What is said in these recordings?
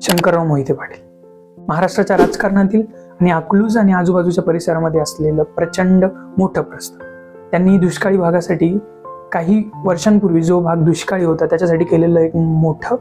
शंकरराव मोहिते पाटील. महाराष्ट्राच्या राजकारणातील आणि अकलूज आणि आजूबाजूच्या परिसरामध्ये असलेलं प्रचंड मोठं प्रस्ताव त्यांनी दुष्काळी भागासाठी काही वर्षांपूर्वी जो भाग दुष्काळी होता त्याच्यासाठी केलेलं एक मोठं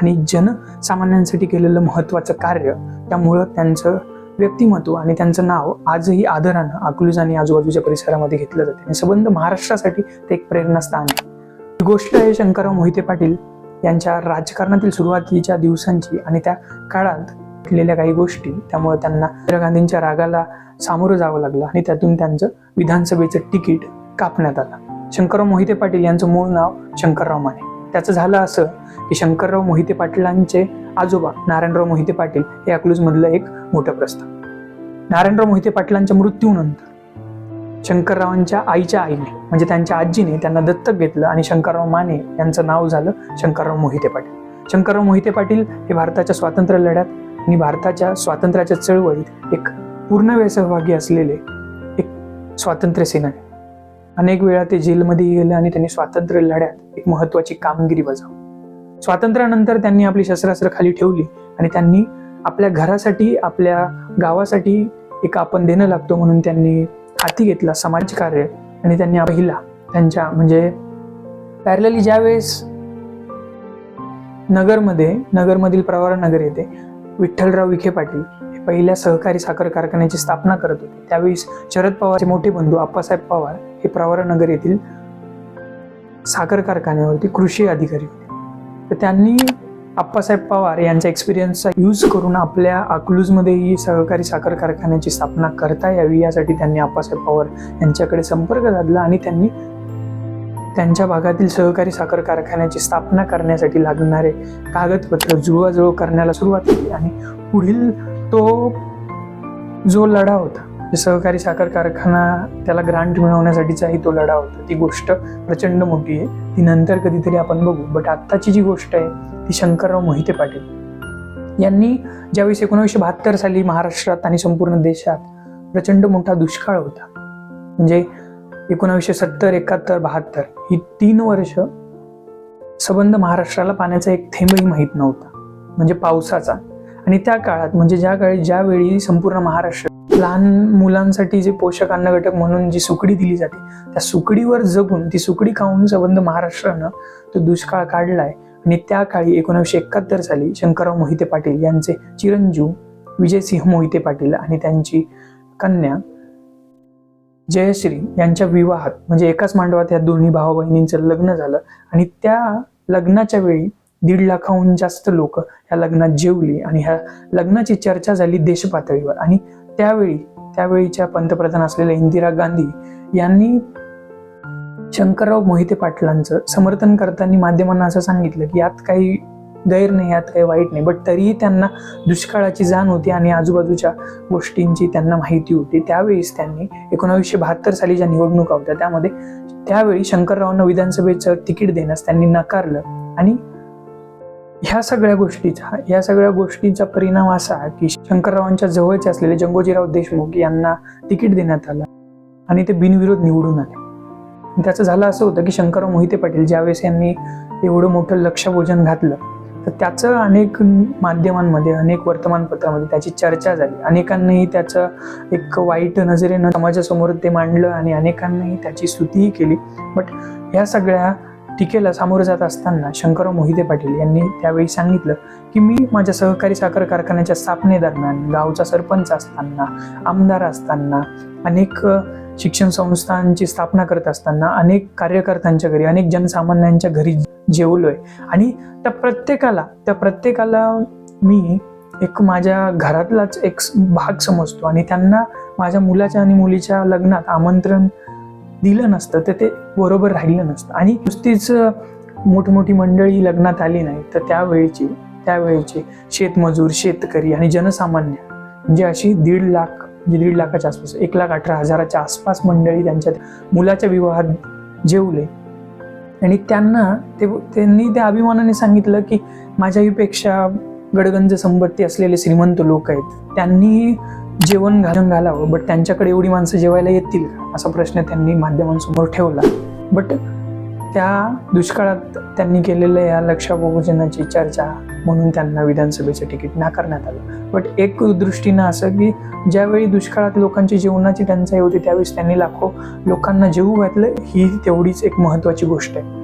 आणि जनसामान्यांसाठी केलेलं महत्त्वाचं कार्य त्यामुळं त्यांचं व्यक्तिमत्व आणि त्यांचं नाव आजही आदरानं अकलूज आणि आजूबाजूच्या परिसरामध्ये घेतलं जाते. आणि संबंध महाराष्ट्रासाठी ते एक प्रेरणास्थान आहे. ही गोष्ट आहे शंकरराव मोहिते पाटील यांच्या राजकारणातील सुरुवातीच्या दिवसांची आणि त्या काळात घडलेल्या काही गोष्टी त्यामुळे त्यांना इंदिरा गांधींच्या रागाला सामोरं जावं लागलं आणि त्यातून त्यांचं विधानसभेचं तिकीट कापण्यात आलं. शंकरराव मोहिते पाटील यांचं मूळ नाव शंकरराव माने. त्याचं झालं असं की शंकरराव मोहिते पाटलांचे आजोबा नारायणराव मोहिते पाटील हे अकलूजमधलं एक मोठं प्रस्ताव नारायणराव मोहिते पाटलांच्या मृत्यूनंतर शंकररावांच्या आईच्या आईने म्हणजे त्यांच्या आजीने त्यांना दत्तक घेतलं आणि शंकरराव माने यांचं नाव झालं शंकरराव मोहिते पाटील. शंकरराव मोहिते पाटील हे भारताच्या स्वातंत्र्य लढ्यात आणि भारताच्या स्वातंत्र्याच्या चळवळीत एक पूर्णवेळ सहभागी असलेले एक स्वातंत्र्य सेनानी. अनेक वेळा ते जेलमध्ये गेले आणि त्यांनी स्वातंत्र्य लढ्यात एक महत्वाची कामगिरी बजावली. स्वातंत्र्यानंतर त्यांनी आपली शस्त्रास्त्र खाली ठेवली आणि त्यांनी आपल्या घरासाठी आपल्या गावासाठी एक आपण देणं लागतो म्हणून त्यांनी हाती घेतला समाजकार्य आणि त्यांनी पहिला त्यांच्या म्हणजे पॅरलली ज्यावेळेस नगरमध्ये नगरमधील प्रवारा नगर येथे विठ्ठलराव विखे पाटील हे पहिल्या सहकारी साखर कारखान्याची स्थापना करत होते. त्यावेळी शरद पवारचे मोठे बंधू आप्पासाहेब पवार हे प्रवारा नगर येथील साखर कारखान्यावरती कृषी अधिकारी होते. तर त्यांनी आप्पासाहेब पवार यांचा एक्सपिरियन्सचा यूज करून आपल्या अकलूजमध्ये ही सहकारी साखर कारखान्याची स्थापना करता यावी यासाठी त्यांनी आप्पासाहेब पवार यांच्याकडे संपर्क साधला आणि त्यांनी त्यांच्या भागातील सहकारी साखर कारखान्याची स्थापना करण्यासाठी लागणारे कागदपत्र जुळवाजुळव करण्याला सुरुवात केली. आणि पुढील तो जो लढा होता सहकारी साखर कारखाना त्याला ग्रांट मिळवण्यासाठीचाही तो लढा होता ती गोष्ट प्रचंड मोठी आहे. ती नंतर कधीतरी आपण बघू. बट आत्ताची जी गोष्ट आहे ती शंकरराव मोहिते पाटील. यांनी ज्यावेळेस एकोणीसशे बहात्तर साली महाराष्ट्रात आणि संपूर्ण देशात प्रचंड मोठा दुष्काळ होता म्हणजे एकोणावीसशे सत्तर एकाहत्तर बहात्तर ही तीन वर्ष सबंध महाराष्ट्राला पाण्याचा एक थेंबही माहीत नव्हता म्हणजे पावसाचा. आणि त्या काळात म्हणजे ज्या काळी ज्यावेळी संपूर्ण महाराष्ट्र लहान मुलांसाठी जे पोषक अन्न घटक म्हणून जी सुकडी दिली जाते त्या सुकडीवर जगून ती सुकडी खाऊन संबंध महाराष्ट्रानं तो दुष्काळ काढलाय. आणि त्या काळी एकोणीसशे एकाहत्तर साली शंकरराव मोहिते पाटील यांचे चिरंजीव विजयसिंह मोहिते पाटील आणि त्यांची कन्या जयश्री यांच्या विवाहात म्हणजे एकाच मांडवात या दोन्ही भावा बहिणींचं लग्न झालं. आणि त्या लग्नाच्या वेळी दीड लाखाहून जास्त लोक ह्या लग्नात जेवली आणि ह्या लग्नाची चर्चा झाली देशपातळीवर. आणि त्यावेळी त्यावेळीच्या पंतप्रधान असलेल्या इंदिरा गांधी यांनी शंकरराव मोहिते पाटलांचं समर्थन करताना माध्यमांना असं सांगितलं की यात काही गैर नाही यात काही वाईट नाही. बट तरीही त्यांना दुष्काळाची जाण होती आणि आजूबाजूच्या गोष्टींची त्यांना माहिती होती. त्यावेळीस त्यांनी एकोणावीसशे बहात्तर साली ज्या निवडणुका होत्या त्यामध्ये त्यावेळी शंकररावांना विधानसभेचं तिकीट देण्यास त्यांनी नकारलं. आणि ह्या सगळ्या गोष्टीचा ह्या सगळ्या गोष्टींचा परिणाम असा की शंकररावांच्या जवळचे असलेले जंगोजीराव देशमुख यांना तिकीट देण्यात आलं आणि ते बिनविरोध निवडून आले. त्याचं झालं असं होतं की शंकरराव मोहिते पाटील ज्यावेळेस यांनी एवढं मोठं लक्षभोजन घातलं तर त्याचं अनेक माध्यमांमध्ये अनेक वर्तमानपत्रामध्ये त्याची चर्चा झाली. अनेकांनाही त्याचं एक वाईट नजरेनं समाजासमोर ते मांडलं आणि अनेकांनाही त्याची स्तुतीही केली. बट ह्या सगळ्या टीकेला सामोरं जात असताना शंकरराव मोहिते पाटील यांनी त्यावेळी सांगितलं की मी माझ्या सहकारी साखर कारखान्याच्या स्थापनेदरम्यान गावचा सरपंच असताना आमदार असताना अनेक शिक्षण संस्थांची स्थापना करत असताना अनेक कार्यकर्त्यांच्या घरी अनेक जनसामान्यांच्या घरी जेवलोय. आणि त्या प्रत्येकाला त्या प्रत्येकाला मी एक माझ्या घरातलाच एक भाग समजतो आणि त्यांना माझ्या मुलाच्या आणि मुलीच्या लग्नात आमंत्रण दिलं नसतं तर ते बरोबर राहिलं नसतं. आणि नुसतीच मोठमोठी मंडळी लग्नात आली नाही तर त्यावेळीची त्यावेळीचे शेतमजूर शेतकरी आणि जनसामान्य म्हणजे अशी दीड लाख म्हणजे दीड लाखाच्या आसपास एक लाख अठरा हजाराच्या आसपास मंडळी त्यांच्या मुलाच्या विवाहात जेवले. आणि त्यांना ते त्यांनी त्या अभिमानाने सांगितलं की माझ्याहीपेक्षा गडगंज संपत्ती असलेले श्रीमंत लोक आहेत. त्यांनी जेवण घालून घालावं बट त्यांच्याकडे एवढी माणसं जेवायला येतील असा प्रश्न त्यांनी माध्यमांसमोर ठेवला. बट त्या दुष्काळात त्यांनी केलेल्या या लक्षाभोजनाची चर्चा म्हणून त्यांना विधानसभेचं तिकीट नाकारण्यात आलं. बट एक दृष्टीनं असं की ज्यावेळी दुष्काळात लोकांची जेवणाची टंचाई होती त्यावेळेस त्यांनी लाखो लोकांना जेवू घातलं ही तेवढीच एक महत्त्वाची गोष्ट आहे.